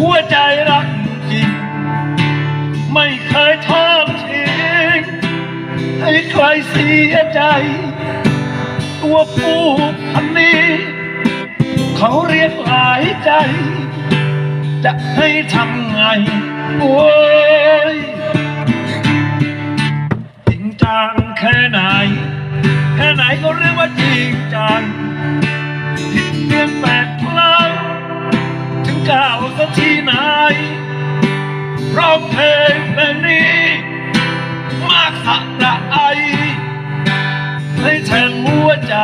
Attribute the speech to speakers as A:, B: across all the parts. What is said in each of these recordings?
A: หัวใจรักจริง ไม่เคยทอดทิ้งให้ใครเสียใจ ตัวผู้พันนี้ เขาเรียกหลายใจ จะให้ทำไง โอ้ยจริงจังแค่ไหน แค่ไหนก็เรียกว่าจริงจัง ที่ไหนร้องเพลงเพลงนี้มากสักระไอให้แทงหัวใจ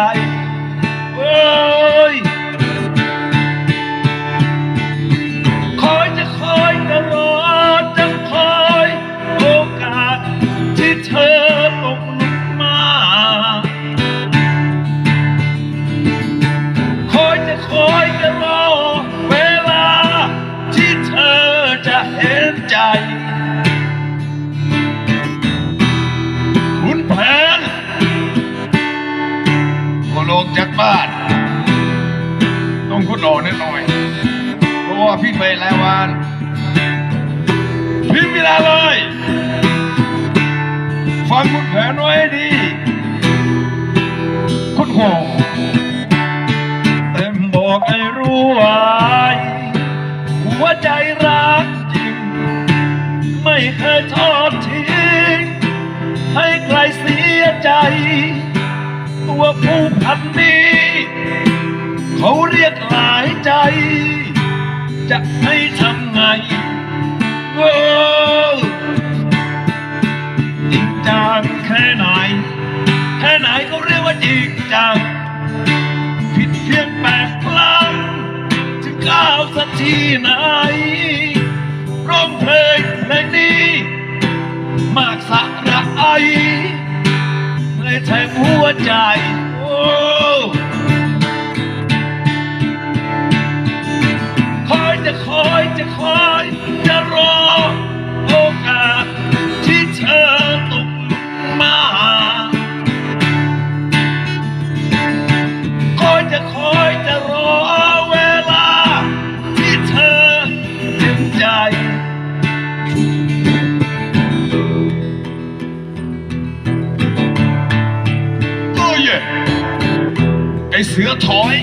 B: ลงจากบ้าน ต้องคุณออกนิดหน่อย เพราะว่าพี่ไปแล้ววัน
A: พี่ไม่ได้เลย ฟังคุณแผนไว้ดี คุณโหเต็มบอกให้รู้ไว้หัวใจรักจริง ไม่เคยทอดทิ้งให้ใครเสียใจ ตัวผู้พันนี้ เขาเรียกหลายใจ จะให้ทำไงโอ้จริงจังแค่ไหน แค่ไหนก็เรียกว่าจริงจัง ผิดเพียงแปดครั้งถึงก้าวสักทีไหนร้องเพลงเพลงนี้ มากสักระไอ เลยแทงหัวใจ โอ้คอยจะคอยจะคอยจะรอโอกาสที่เธอตกมา คอยจะคอยจะรอ
B: ไอเสือถอย